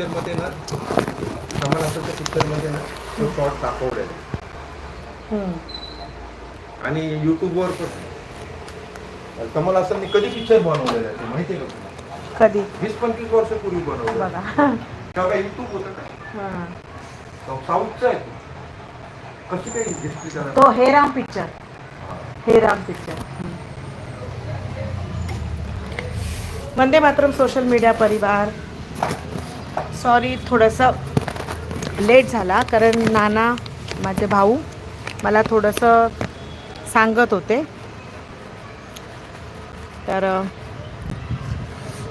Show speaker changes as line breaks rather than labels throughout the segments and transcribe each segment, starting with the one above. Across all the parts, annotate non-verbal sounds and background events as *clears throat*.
पिक्चरमध्ये ना कमल हसनच्या पिक्चरमध्ये ना तो शॉर्ट दाखवलेला आहे. आणि युट्यूबवर पण. कमल हसनने कधी पिक्चर बनवलेला आहे माहिती आहे का तुला?
कधी?
वीस पंचवीस वर्षापूर्वी बनवलेला
बघा.
तेव्हा काय युट्यूब होतं का?
हा.
तो साऊथचा आहे तो. कशी काय हिस्ट्री करा
तो Hey Ram picture Hey Ram picture Vande Mataram social media परिवार. सॉरी थोडंसं लेट झाला कारण नाना माझे भाऊ मला थोडंसं सांगत होते. तर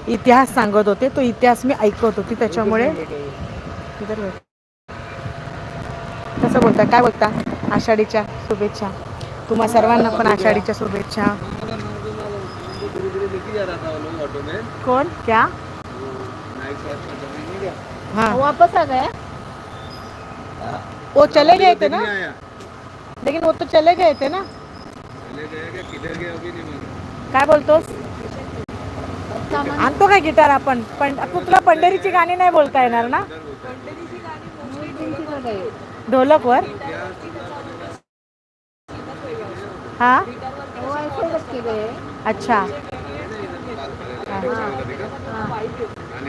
इतिहास सांगत होते. तो इतिहास मी ऐकत होती त्याच्यामुळे. कसं बोलता काय बोलता? आषाढीच्या शुभेच्छा. तुम्हा सर्वांना पण आषाढीच्या शुभेच्छा. कौन क्या? हाँ
वापस आ गए
वो चले गए थे ना लेकिन वो तो चले गए थे ना काय बोलतोस आणतो काय गिटार आपण पण तुला पंढरीची गाणी नाही बोलता येणार ना ढोलक वर हा अच्छा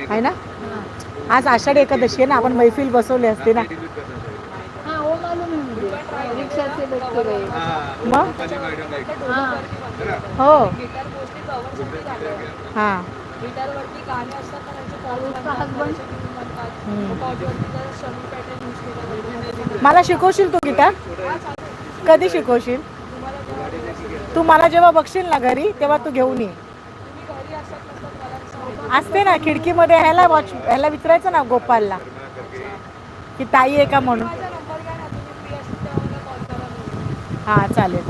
आहे ना? आज आषाढी एकादशी आहे ना आपण मैफिल बसवली असते ना.
हाँ वो मालूम है मुझे रिक्शा से लेके गए
मग
हाँ.
हो. हा? मला शिकवशील तू गिटार कधी शिकवशील? तू मला जेव्हा बघशील ना घरी तेव्हा तू घेऊन ये. असते ना खिडकीमध्ये ह्याला वॉच ह्याला विचारायचं ना गोपालला की ताई आहे का म्हणून? हा चालेल.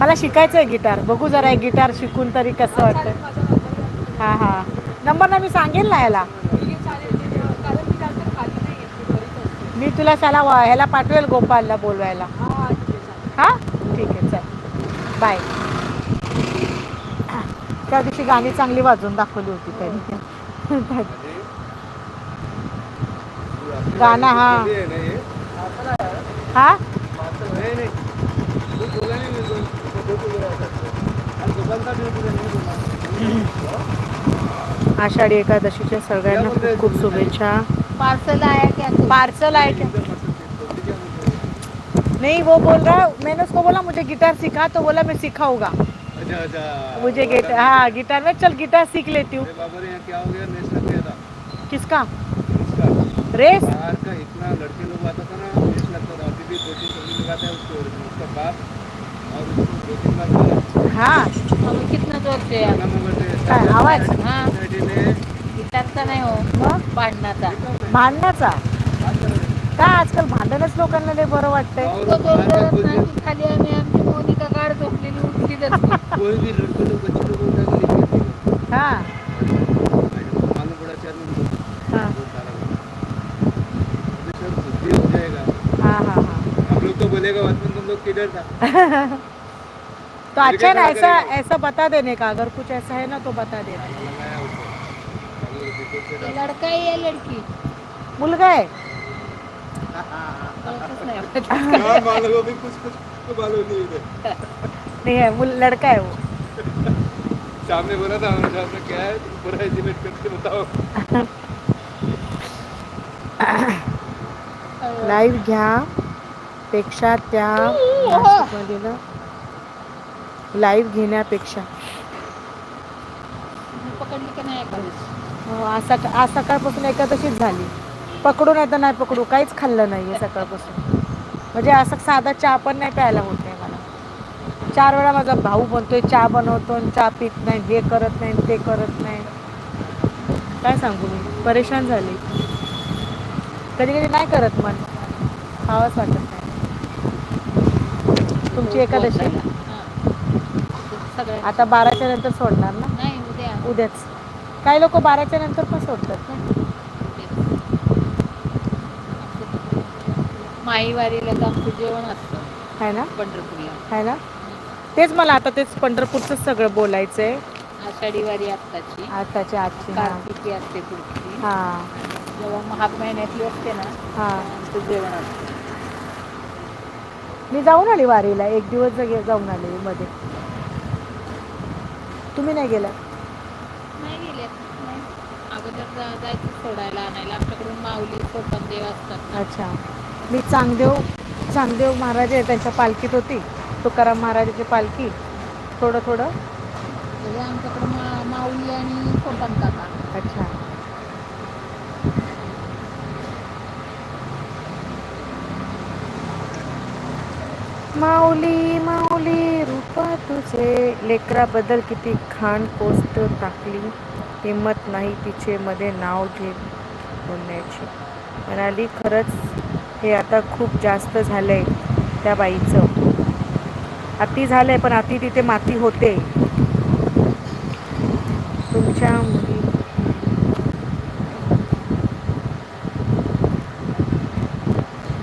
मला शिकायचं आहे गिटार बघू जरा एक गिटार शिकून तरी कसं वाटतं. हा हा. नंबर ना मी सांगेल ना याला मी तुला त्याला ह्याला पाठवेल गोपालला बोलवायला. हा? ठीक आहे चल. बाय. त्या दिवशी गाणी चांगली वाजवून दाखवली होती त्यांनी. गाणं हा. हा? आषाढी एकादशीच्या सगळ्यांना खूप खूप शुभेच्छा.
पार्सल आया क्या कुछ?
पार्सल आए क्या नहीं वो बोल रहा मैंने उसको बोला मुझे गिटार सिखा तो बोला मैं सिखाऊंगा.
अच्छा
मुझे गिटार हाँ गिटार में चल गिटार सीख लेती हूँ।
क्या हो गया? था।
किसका? रेस?
बाहर का इतना लड़के लोग आता था ना नेस लगता था। अभी भी दो तीन सब्जी लगाता है उसको उसका बाप और उसको दो तीन बार बोला
हाँ।
हमें कितना जोर से
आवाज।
हाँ। गिटारचा नाही हो
मग?
पाडण्याचा
भांडण्याचा का आजकाल भांडणच लोकांना लय बरं वाटतंय?
खाली आम्ही आमची मोनिका काढ झोपलेली उठलीच नाही.
कोई भी लड़के लोग बच्चे लोग उठा के लेके आते हैं।
हा
मैडम को मालूम पड़ा चार मिनट को
हाँ.
वो सारा अभी सर बुद्धि हो जाएगा
हाँ हाँ हाँ.
हम लोग तो बोलेगा बचपन तुम लोग किधर था? *laughs*
तो अच्छा है ना ऐसा ऐसा बता देने का अगर कुछ ऐसा है ना तो बता देना।
लड़का है या लड़की।
मुलगा. *laughs* *laughs*
हाँ, मालूम अभी कुछ कुछ तो मालूम नहीं है
मुल लड़का है वो।
सामने बोला था हमारे सामने क्या है? तुम पूरा एस्टिमेट करके बताओ।
लाईव्ह घ्या पेक्षा त्या नाशिकमध्ये ना? लाईव्ह घेण्यापेक्षा
पकडली का नाही एखादीच
हो, आज सका आज सकाळपासून एकादशीच झाली. पकडू नाही तर नाही पकडू काहीच खाल्लं नाही आहे सकाळपासून. म्हणजे असं साधा चहा पण नाही प्यायला होत. चार वेळा माझा भाऊ बनतोय चहा बनवतो आणि चहा पित नाही हे करत नाही ते करत नाही. काय सांगू मी? परेशान झाली. कधी कधी नाही करत मन. खावंच वाटत नाही. तुमची एकादशी?
हां. सगळ्या
आता बाराच्या नंतर सोडणार ना? उद्याच. काही लोक बाराच्या नंतर पण सोडतात. ना
माईवारीला तर आमचं जेवण असतं.
आहे ना?
पंढरपूरला.
आहे ना? तेच मला आता तेच पंढरपूरचं सगळं बोलायचं आहे
आषाढी वारी आत्ताची
आताच्या आजची हा.
कार्तिकी असते पुढची.
हां.
जेव्हा महाग महिन्यातली असते ना
हां.
ते जेवण असतं.
मी जाऊन आली वारीला एक दिवस जगे- जाऊन आले मध्ये. तुम्ही नाही गेला?
नाही गेले. नाही. अगोदर जा- जायचं सोडायला आणायला. आमच्याकडून माऊली सोपन देव असतात ना.
अच्छा. मी चांगदेव चांगदेव महाराज आहे त्यांच्या पालखीत होती. तुकाराम महाराजाची पालखी. थोडं थोडं.
म्हणजे आमच्याकडे मा माऊली आणि काका.
अच्छा. माऊली माऊली रूपा तुझे. लेकराबद्दल किती घाण पोस्ट टाकली. हिंमत नाही तिचे मध्ये नाव घे बोलण्याची. म्हणाली खरंच हे आता खूप जास्त झालंय त्या बाईचं. अति आहे पण अति तिथे माती होते. तुमच्या मुली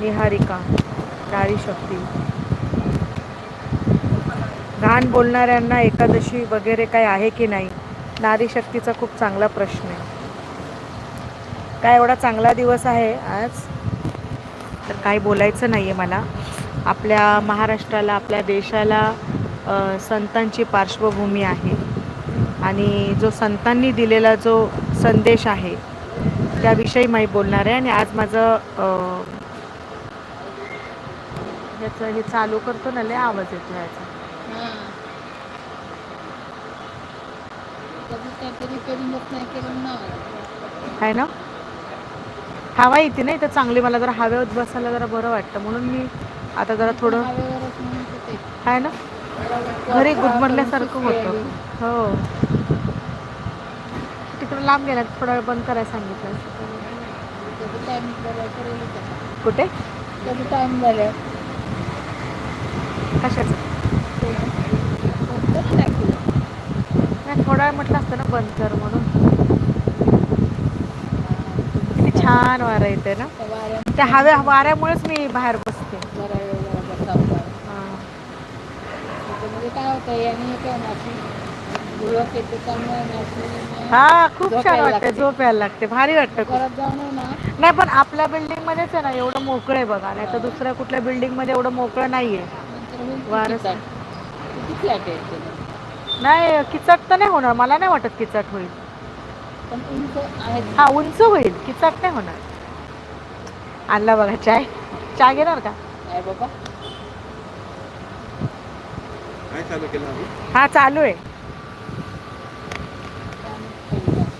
निहारिका नारी शक्ती. घाण बोलणाऱ्यांना एकादशी वगैरे काय आहे की नाही? नारी शक्तीचा खूप चांगला प्रश्न आहे. काय एवढा चांगला दिवस आहे आज? तर काही बोलायचं नाही आहे मला. आपल्या महाराष्ट्राला आपल्या देशाला संतांची पार्श्वभूमी आहे. आणि जो संतांनी दिलेला जो संदेश आहे त्याविषयी माही बोलणार आहे. आणि आज माझं याचं ह्याचं हे चालू करतो ना लय आवाज येतो ह्याचा आहे ना? हवा येते ना इथं चांगली. मला जरा हवेत बसायला जरा बरं वाटतं. म्हणून मी आता जरा थोडं आहे ना? घरी गुदमरल्यासारखं होतं. हो. तिकडे लांब गेला थोडा वेळ बंद करायला सांगितलं.
कधी टाइम
कुठे?
कधी टाइम झाला
कशाचं? नाही थोडा वेळ म्हटलं असतं ना बंद कर म्हणून. किती छान वारा येते ना?
त्या
त्या हव्या वाऱ्यामुळेच मी बाहेर बसते
जरा वेळ जरा बसावं
हां.
त्याच्यामध्ये काय होतं याने येते त्यामुळे अशी
हा खूप
झोप
छान
यायला
वाटतं
लागते.
झोप यायला लागते भारी वाटतं खूप.
परत जाऊन आहे ना.
नाही पण आपल्या बिल्डिंग मध्येच आहे ना एवढं मोकळं आहे बघा नाही तर दुसऱ्या कुठल्या बिल्डिंगमध्ये एवढं मोकळं नाहीये.
नंतर होईल
वारं-
किती चाट. किती फ्लॅट आहेत ते
नाही किचट तर नाही होणार मला नाही वाटत किचट होईल.
पण उंच आहेत
हा उंच होईल किचट नाही होणार. आणला बघा चाय. चाय घेणार का?
आहे बाबा.
काय चालू केलं आम्ही
हा चालू आहे.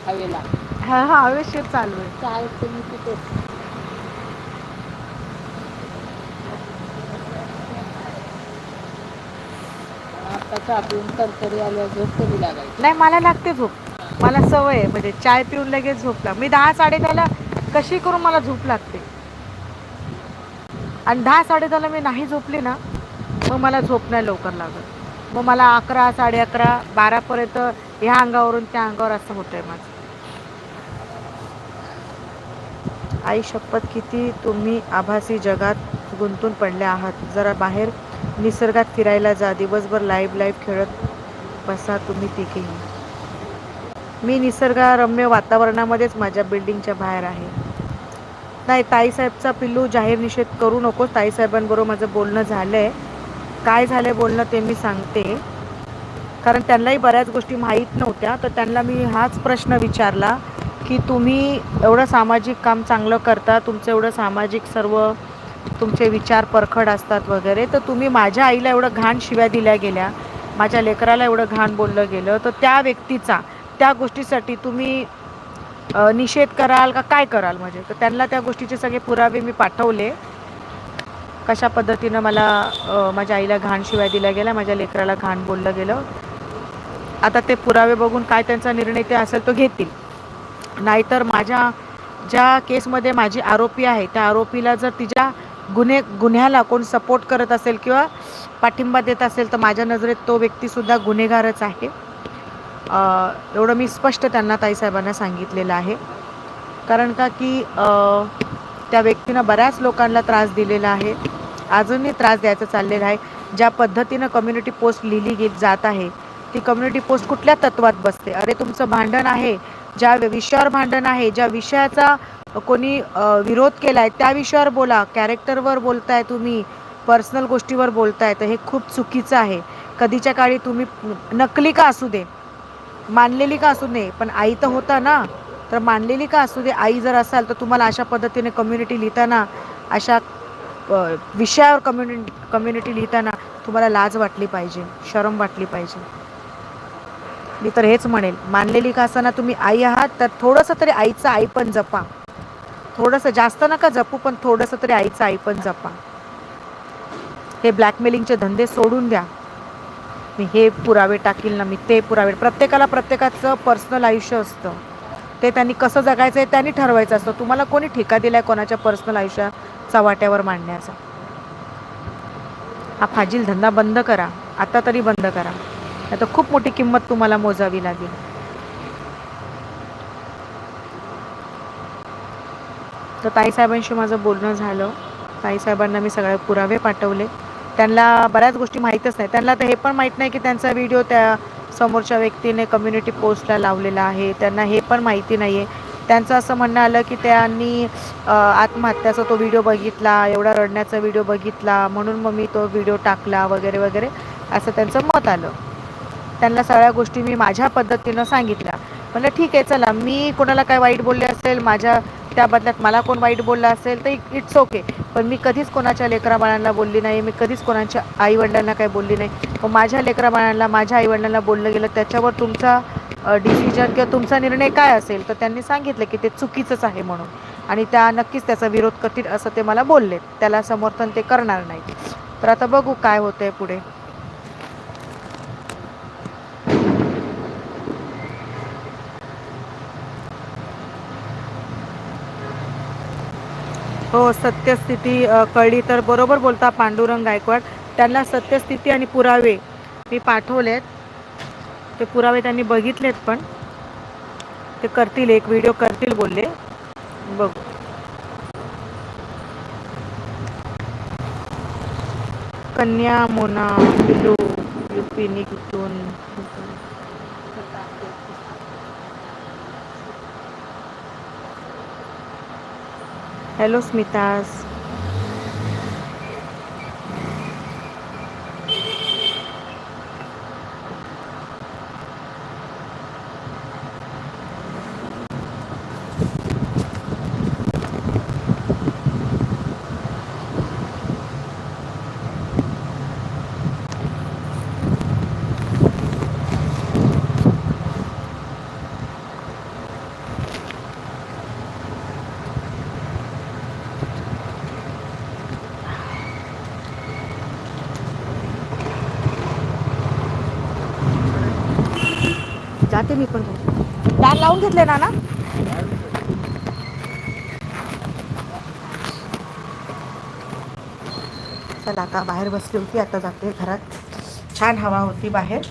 हवेला.
हा हा हवेशीर चालू आहे.
तुम्ही तिथे. आता चहा पिऊन तरतरी आल्यावर झोप कधी लागायची?
नाही मला लागते झोप. मला सवय आहे म्हणजे चाय पिऊन लगेच झोप लाग मी दहा साडे दहाला कशी करून मला झोप लागते. आणि दहा साडे दहाला मी नाही झोपली ना मग मला झोप नाही लवकर लागत. मग मला अकरा साडे अकरा बारापर्यंत ह्या अंगावरून त्या अंगावर असं होतंय माझं. आई शपथ किती? तुम्ही आभासी जगात गुंतून पडले आहात. जरा बाहेर निसर्गात फिरायला जा. दिवसभर लाईव्ह लाईव्ह खेळत बसा तुम्ही तिघेही. मी निसर्गरम्य वातावरणामध्येच माझ्या बिल्डिंगच्या बाहेर आहे. नाही ताईसाहेबचा पिल्लू जाहीर निषेध करू नकोस. ताईसाहेबांबरोबर माझं बोलणं झालं आहे काय झालं आहे बोलणं ते मी सांगते. कारण त्यांनाही बऱ्याच गोष्टी माहीत नव्हत्या तर त्यांना मी हाच प्रश्न विचारला की तुम्ही एवढं सामाजिक काम चांगलं करता तुमचं एवढं सामाजिक सर्व तुमचे विचार परखड असतात वगैरे तर तुम्ही माझ्या आईला एवढं घाण शिव्या दिल्या गेल्या माझ्या लेकराला एवढं घाण बोललं गेलं तर त्या व्यक्तीचा त्या गोष्टीसाठी तुम्ही निषेध कराल का काय कराल म्हणजे? तर त्यांना त्या गोष्टीचे सगळे पुरावे मी पाठवले. कशा पद्धतीनं मला माझ्या आईला घाण शिवाय दिल्या गेल्या माझ्या लेकराला घाण बोललं गेलं. आता ते पुरावे बघून काय त्यांचा निर्णय ते असेल तो घेतील. नाहीतर माझ्या ज्या केसमध्ये माझी आरोपी आहे त्या आरोपीला जर तिच्या गुन्हे गुन्ह्याला कोण सपोर्ट करत असेल किंवा पाठिंबा देत असेल तर माझ्या नजरेत तो व्यक्तीसुद्धा गुन्हेगारच आहे. एवढं मी स्पष्ट त्यांना ताईसाहेबांना सांगितलेलं आहे. कारण का की त्या व्यक्तीनं बऱ्याच लोकांना त्रास दिलेला आहे. अजूनही त्रास द्यायचा चाललेला आहे. ज्या पद्धतीनं कम्युनिटी पोस्ट लिहिली गे जात आहे ती कम्युनिटी पोस्ट कुठल्या तत्वात बसते? अरे तुमचं भांडण आहे ज्या विषयावर भांडण आहे ज्या विषयाचा कोणी विरोध केला आहे त्या विषयावर बोला. कॅरेक्टरवर बोलताय तुम्ही पर्सनल गोष्टीवर बोलताय तर हे खूप चुकीचं आहे. कधीच्या काळी तुम्ही नकली का असू दे? मानलेली का असू दे? पण आई तर होता ना. तर मानलेली का असू दे? आई जर असाल तर तुम्हाला अशा पद्धतीने कम्युनिटी लिहिताना अशा विषयावर कम्युनिटी कम्युनिटी लिहिताना तुम्हाला लाज वाटली पाहिजे शरम वाटली पाहिजे. मी तर हेच म्हणेल मानलेली का असताना तुम्ही आई आहात तर थोडंसं तरी आईचं आई पण जपा. थोडंसं जास्त नका जपू पण थोडंसं तरी आईचं आई पण जपा. हे ब्लॅकमेलिंगचे धंदे सोडून द्या. मी हे पुरावे टाकील ना मी ते पुरावे प्रत्येकाला प्रत्येकाचं पर्सनल आयुष्य असतं. ते त्यांनी कसं जगायचं आहे त्यांनी ठरवायचं असतं. तुम्हाला कोणी ठेका दिलाय कोणाच्या पर्सनल आयुष्यात? चव्हाट्यावर मांडण्याचा. हा फाजील धंदा बंद करा. आता तरी बंद करा. नाही तर खूप मोठी किंमत तुम्हाला मोजावी लागेल. तर ताईसाहेबांशी माझं बोलणं झालं. ताईसाहेबांना मी सगळे पुरावे पाठवले. त्यांना बऱ्याच गोष्टी माहीतच नाही. त्यांना तर हे पण माहीत नाही की त्यांचा व्हिडिओ त्या समोरच्या व्यक्तीने कम्युनिटी पोस्टला लावलेला आहे. त्यांना हे पण माहिती नाही आहे त्यांचं असं म्हणणं आलं की त्यांनी आत्महत्याचा तो व्हिडिओ बघितला एवढा रडण्याचा व्हिडिओ बघितला म्हणून मग मी तो व्हिडिओ टाकला वगैरे वगैरे असं त्यांचं मत आलं. त्यांना सगळ्या गोष्टी मी माझ्या पद्धतीनं सांगितल्या. म्हणलं ठीक आहे चला मी कोणाला काय वाईट बोलले असेल माझ्या त्या बदल्यात मला कोण वाईट बोललं असेल तर इट्स ओके पण मी कधीच कोणाच्या लेकरा बाळांना बोलली नाही मी कधीच कोणाच्या आईवडिलांना काही बोलली नाही. मग माझ्या लेकरा बाळांना माझ्या आईवडिलांना बोललं गेलं त्याच्यावर तुमचा डिसिजन किंवा तुमचा निर्णय काय असेल? तर त्यांनी सांगितलं की ते चुकीचंच आहे म्हणून. आणि त्या नक्कीच त्याचा विरोध करतील असं ते मला बोलले. त्याला समर्थन ते करणार नाही तर आता बघू काय होतंय पुढे. हो सत्यस्थिती कळली तर बरोबर बोलता पांडुरंग गायकवाड. त्यांना सत्यस्थिती आणि पुरावे मी पाठवलेत. ते पुरावे त्यांनी बघितलेत पण. ते करतील एक व्हिडिओ करतील बोलले. बघू. कन्या मोना पिलू युपी निघून. हॅलो स्मितास जाते मी पण दार लावून घेतले ना ना चला आता बाहेर बसली होती आता जाते घरात. छान हवा होती बाहेर.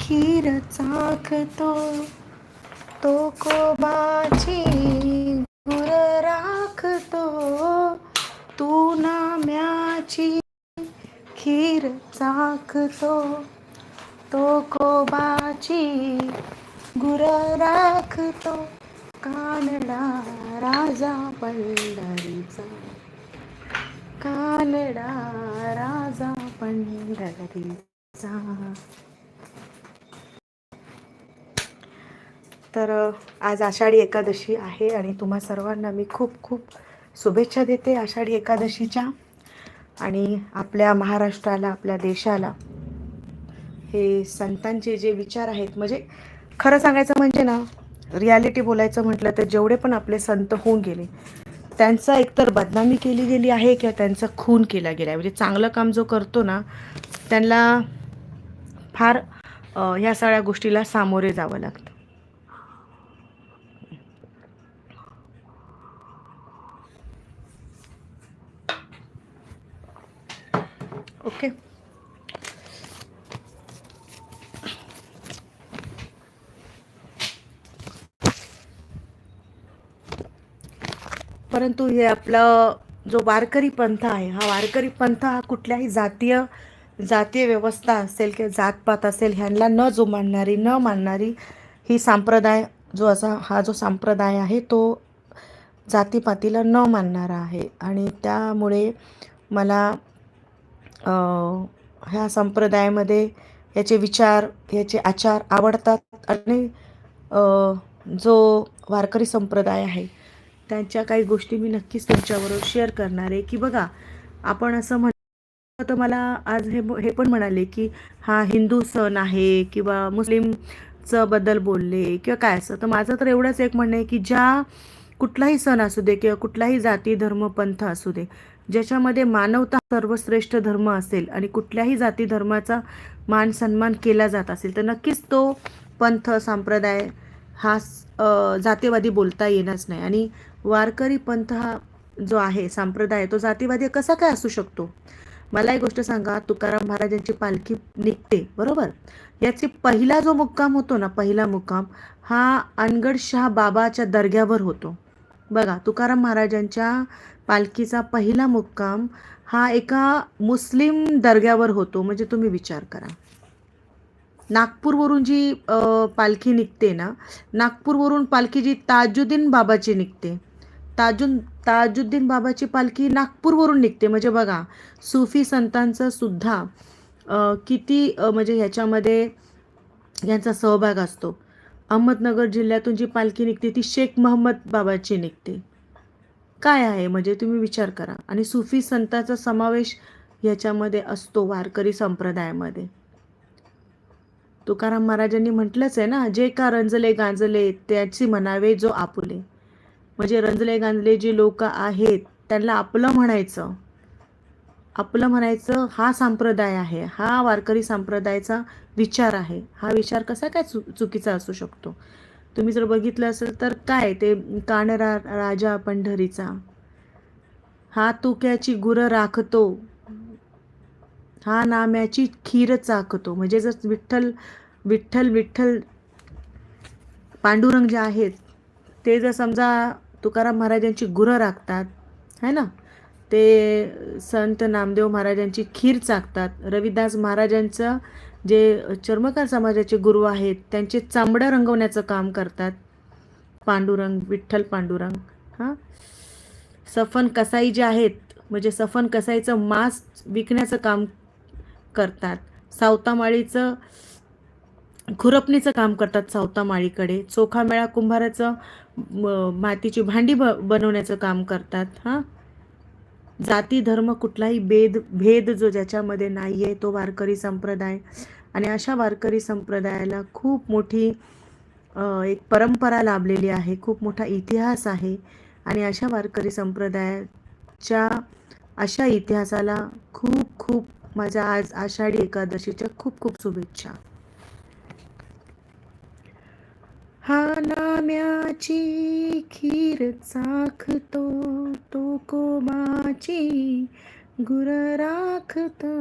खीर चाखतो तो कोबाची खीर चाखतो. तो कोबाची गुर राखतो. कानडा राजा पंढरीचा. कानडा राजा पंढरीचा. तर आज आषाढी एकादशी आहे आणि तुम्हा सर्वांना मी खूप खूप शुभेच्छा देते आषाढी एकादशीच्या. आणि आपल्या महाराष्ट्राला आपल्या देशाला हे संतांचे जे विचार आहेत म्हणजे खरं सांगायचं म्हणजे ना रियालिटी बोलायचं म्हटलं तर जेवढे पण आपले संत होऊन गेले त्यांचा एकतर बदनामी केली गेली आहे किंवा त्यांचा खून केला गेला आहे. म्हणजे चांगलं काम जो करतो ना त्यांना फार ह्या सगळ्या गोष्टीला सामोरे जावं लागतं. ओके परंतु हे आपलं जो वारकरी पंथ आहे हा वारकरी पंथ हा कुठल्याही जातीय जातीय व्यवस्था असेल किंवा जातपात असेल ह्यांना न जुमानणारी न मानणारी ही संप्रदाय जो असा हा जो संप्रदाय आहे तो जातीपातीला न मानणारा आहे. आणि त्यामुळे मला ह्या संप्रदायामध्ये याचे विचार याचे आचार आवडतात आणि जो वारकरी संप्रदाय आहे त्यांच्या काही गोष्टी मी नक्कीच तुमच्याबरोबर शेअर करणार आहे. की बघा आपण असं म्हण तर मला आज हे हे पण म्हणाले की हा हिंदू सण आहे किंवा मुस्लिमचं बद्दल बोलले किंवा काय असं. तर माझं तर एवढंच एक म्हणणं आहे की ज्या कुठलाही सण असू दे किंवा कुठलाही जाती धर्म पंथ असू दे ज्याच्यामध्ये मानवता सर्वश्रेष्ठ धर्म असेल आणि कुठल्याही जाती धर्माचा मान सन्मान केला जात असेल तर नक्कीच तो पंथ संप्रदाय हा जातीवादी बोलता येणारच नाही. आणि वारकरी पंथ हा जो आहे संप्रदाय तो जातीवादी कसा काय असू शकतो? मला एक गोष्ट सांगा तुकाराम महाराजांची पालखी निघते बरोबर? याची पहिला जो मुक्काम होतो ना पहिला मुक्काम हा अनगड शाह बाबाच्या दर्ग्यावर होतो. बघा तुकाराम महाराजांच्या पालखीचा पहिला मुक्काम हा एका मुस्लिम दर्ग्यावर होतो म्हणजे तुम्ही विचार करा. नागपूरवरून जी पालखी निघते ना नागपूरवरून पालखी जी ताजुद्दीन बाबाची निघते ताजुन ताजुद्दीन बाबाची पालखी नागपूरवरून निघते. म्हणजे बघा सुफी संतांचं सुद्धा किती म्हणजे ह्याच्यामध्ये यांचा सहभाग असतो. अहमदनगर जिल्ह्यातून जी पालखी निघते ती शेख महम्मद बाबाची निघते. काय आहे? म्हणजे तुम्ही विचार करा. आणि सुफी संतांचा समावेश ह्याच्यामध्ये असतो वारकरी संप्रदायामध्ये. तुकाराम महाराजांनी म्हटलंच आहे ना जे का रंजले गांजले त्याची म्हणावे जो आपुले. म्हणजे रंजले गांजले जे लोक आहेत त्यांना आपलं म्हणायचं. आपलं म्हणायचं हा संप्रदाय आहे हा वारकरी संप्रदायाचा विचार आहे. हा विचार कसा काय चु चुकीचा असू शकतो? तुम्ही जर बघितलं असेल तर काय ते कानरा राजा पंढरीचा? हा तुक्याची गुरं राखतो. हा नाम्याची खीर चाकतो म्हणजे जर विठ्ठल विठ्ठल विठ्ठल पांडुरंग जे आहेत ते जर समजा तुकाराम महाराजांची गुरं राखतात है ना? ते संत नामदेव महाराजांची खीर चाकतात रविदास महाराजांचं जे चर्मकार समाजाचे गुरु आहेत त्यांचे चांबडं रंगवण्याचं काम करतात. पांडुरंग विठ्ठल पांडुरंग हां. सफन कसाई जे आहेत म्हणजे सफन कसाईचं मांस विकण्याचं काम करतात. सावतामाळीचं खुरपणीचं काम करतात सावतामाळीकडे. चोखामेळा कुंभाराचं मातीची भांडी ब बनवण्याचं काम करतात हां. जाती धर्म कुठलाही भेद भेद जो ज्याच्यामध्ये नाही आहे तो वारकरी संप्रदाय. आणि अशा वारकरी संप्रदायाला खूप मोठी एक परंपरा लाभलेली आहे खूप मोठा इतिहास आहे. आणि अशा वारकरी संप्रदायाच्या अशा इतिहासाला खूप खूप माझ्या आज आषाढी एकादशीच्या खूप खूप शुभेच्छा. हा नाम्याची खीर चाखतो तो कोमाची गुर राखतो.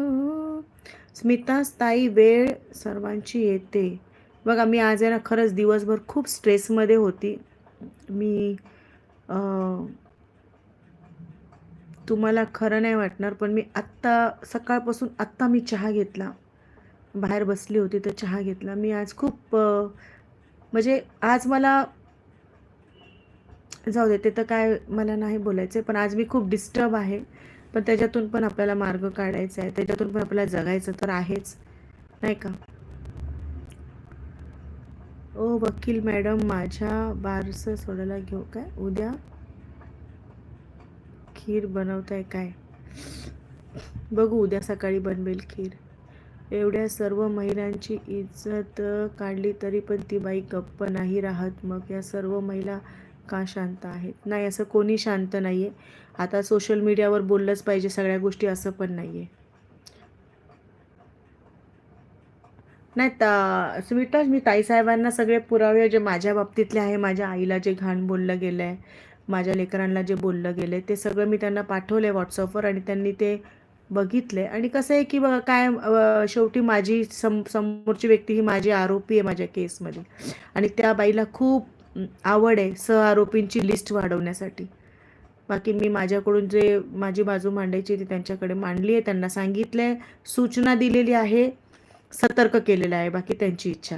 स्मितास्थायी वेळ सर्वांची येते. बघा मी आज आहे ना खरंच दिवसभर खूप स्ट्रेसमध्ये होती. मी तुम्हाला खरं नाही वाटणार पण मी आत्ता सकाळपासून आत्ता मी चहा घेतला. बाहेर बसली होती तर चहा घेतला. मी आज खूप म्हणजे आज मला जाऊ दे ते तर काय मला नाही बोलायचं पण आज मी खूप डिस्टर्ब आहे. पण त्याच्यातून पण आपल्याला मार्ग काढायचा आहे. त्याच्यातून पण आपल्याला जगायचं तर आहेच. नाही का? ओ वकील मॅडम माझ्या बारसं सोडायला घेऊ काय? उद्या? खीर बनवताय काय? बघू उद्या सकाळी बनवेल खीर. एवढ्या सर्व महिलांची इज्जत काढली तरी पण ती बाई गप्प नाही राहत. मग या सर्व महिला का शांत आहेत? नाही असं कोणी शांत नाही आहे आता सोशल मीडियावर बोललंच पाहिजे सगळ्या गोष्टी असं पण नाही आहे नाही ता स्वीटच मी ताईसाहेबांना सगळे पुरावे जे माझ्या बाबतीतले आहे माझ्या आईला जे घाण बोललं गेलं आहे माझ्या लेकरांना जे बोललं गेलं आहे ते सगळं मी त्यांना पाठवलं आहे व्हॉट्सअपवर आणि त्यांनी ते बघितले. आणि कसं आहे की बघा काय शेवटी माझी सम समोरची व्यक्ती ही माझी आरोपी आहे माझ्या केसमध्ये आणि त्या बाईला खूप आवड आहे सह आरोपींची लिस्ट वाढवण्यासाठी. बाकी मी माझ्याकडून जे माझी बाजू मांडायची ती त्यांच्याकडे मांडली आहे. त्यांना सांगितलं आहे सूचना दिलेली आहे सतर्क केलेलं आहे. बाकी त्यांची इच्छा.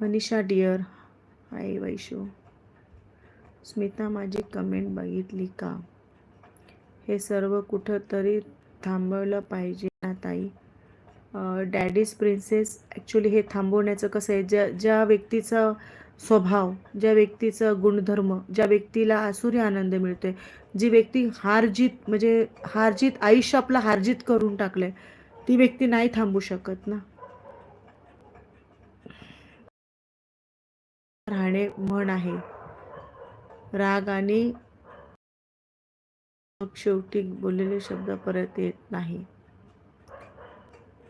मनीषा डिअर हाय वैशो स्मिता माझी कमेंट बघितली का? हे सर्व कुठंतरी थांबवलं पाहिजे ना ताई? डॅडीज प्रिन्सेस ॲक्च्युली हे थांबवण्याचं कसं आहे ज्या ज्या व्यक्तीचा स्वभाव ज्या व्यक्तीचा गुणधर्म ज्या व्यक्तीला आसुरी आनंद मिळतोय जी व्यक्ती हारजीत म्हणजे हारजीत आयुष्य आपलं हारजीत करून टाकलंय ती व्यक्ती नाही थांबू शकत ना. राहणे म्हण आहे. राग आणि शेवटी बोललेले शब्द परत येत नाही.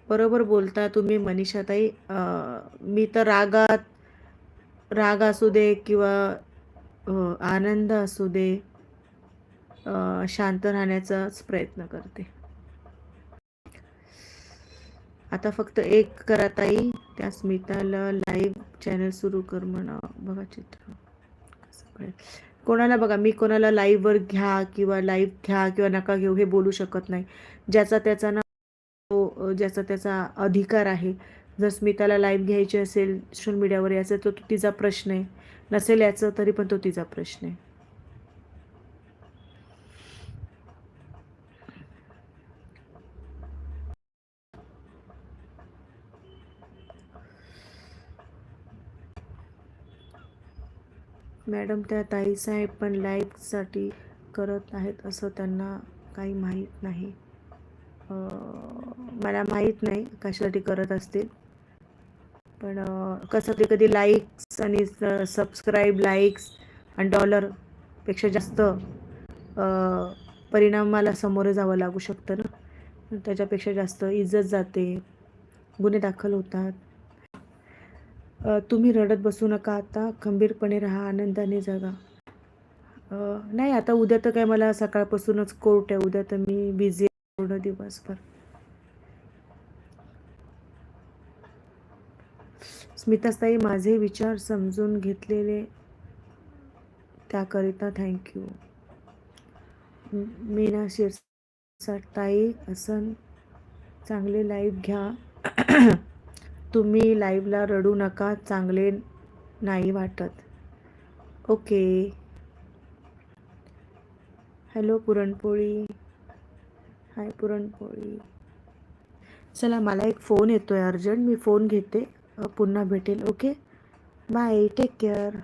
बरोबर बोलता तुम्ही मनीषाताई. मी तर रागात राग असू दे किंवा आनंद असू दे शांत राहण्याचाच प्रयत्न करते. आता फक्त एक करा ताई त्या स्मिताला लाईव्ह चॅनल सुरू कर म्हणा. बघा चित्र. कोणाला बघा मी कोणाला लाईव्हवर घ्या किंवा लाईव्ह घ्या किंवा नका घेऊ हे बोलू शकत नाही. ज्याचा त्याचा ना तो ज्याचा त्याचा अधिकार आहे. जर स्मिताला लाईव्ह घ्यायची असेल सोशल मीडियावर याचं तर तो तिचा प्रश्न आहे. नसेल याचं तरी पण तो तिचा प्रश्न आहे. मॅडम त्या ताईसाहेब पण लाईव्हसाठी करत आहेत असं त्यांना काही माहीत नाही. मला माहीत नाही कशासाठी करत असतील. पण कसं ते कधी लाईक्स आणि सबस्क्राईब लाईक्स आणि डॉलरपेक्षा जास्त परिणाम मला समोर जावं लागू शकतं ना. त्याच्यापेक्षा जास्त इज्जत जाते. गुन्हे दाखल होतात. तुम्ही रडत बसू नका आता. खंबीरपणे राहा. आनंदाने जगा. नाही आता उद्या तर काय मला सकाळपासूनच कोर्ट आहे. उद्या तर मी बिझी आहे पूर्ण दिवसभर. स्मितास्ताई माझे विचार समजून घेतलेले त्याकरिता थँक्यू मीना शिरसाट ताई चांगले लाईव्ह घ्या. *clears throat* तुम्ही लाईव्हला रडू नका चांगले नाही वाटत. Okay hello Puranpoli. Hi Puranpoli. चला मला एक फोन येतो आहे अर्जंट. मी फोन घेते. पुन्हा भेटेल. ओके? बाय. Take care.